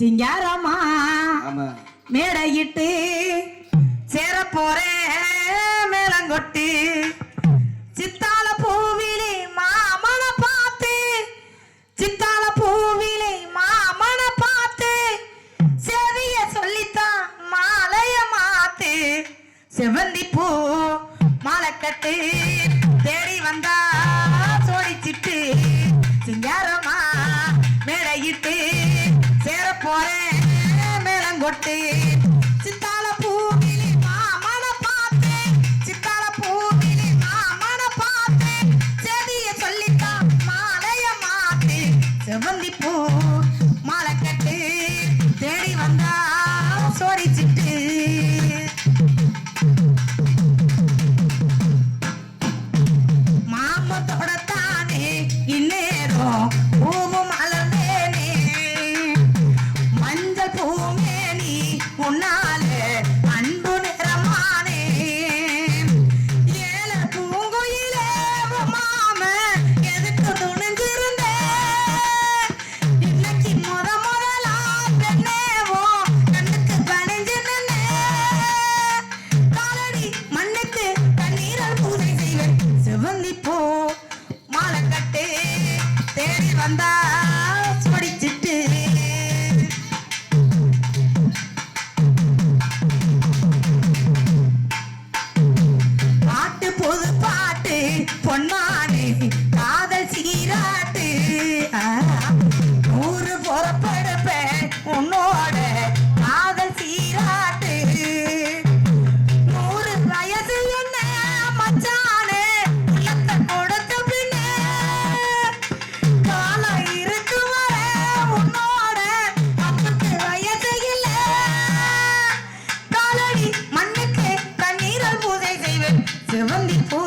சிங்காரமா மேடையிட்டு சேர போறேன் மேலங்கொட்டு. சித்தால பூவிலே மாமன பார்த்து சித்தால பூவிலே மாமன பார்த்து செவிய சொல்லித்தான் மாலைய மாத்து. செவந்தி பூ மாலை கட்டு தேடி வந்தா. மேலங்கொட்டு சித்தால பூவிலே மாமன பார்த்து சித்தால பூவிலே மாமன பார்த்து செவிய சொல்லித்தான் மாலைய மாத்து செவந்தி பூ மாலை கட்டு தேடி வந்தா சோடிச்சிட்டு. மாமத்தோட தானே இந்நேரம் சிவந்தி பூ மாலை கட்டு தேடி வந்தா காலடி மண்ணுக்கு கண்ணீரால் பூஜை செய்வேன். செவந்தி போ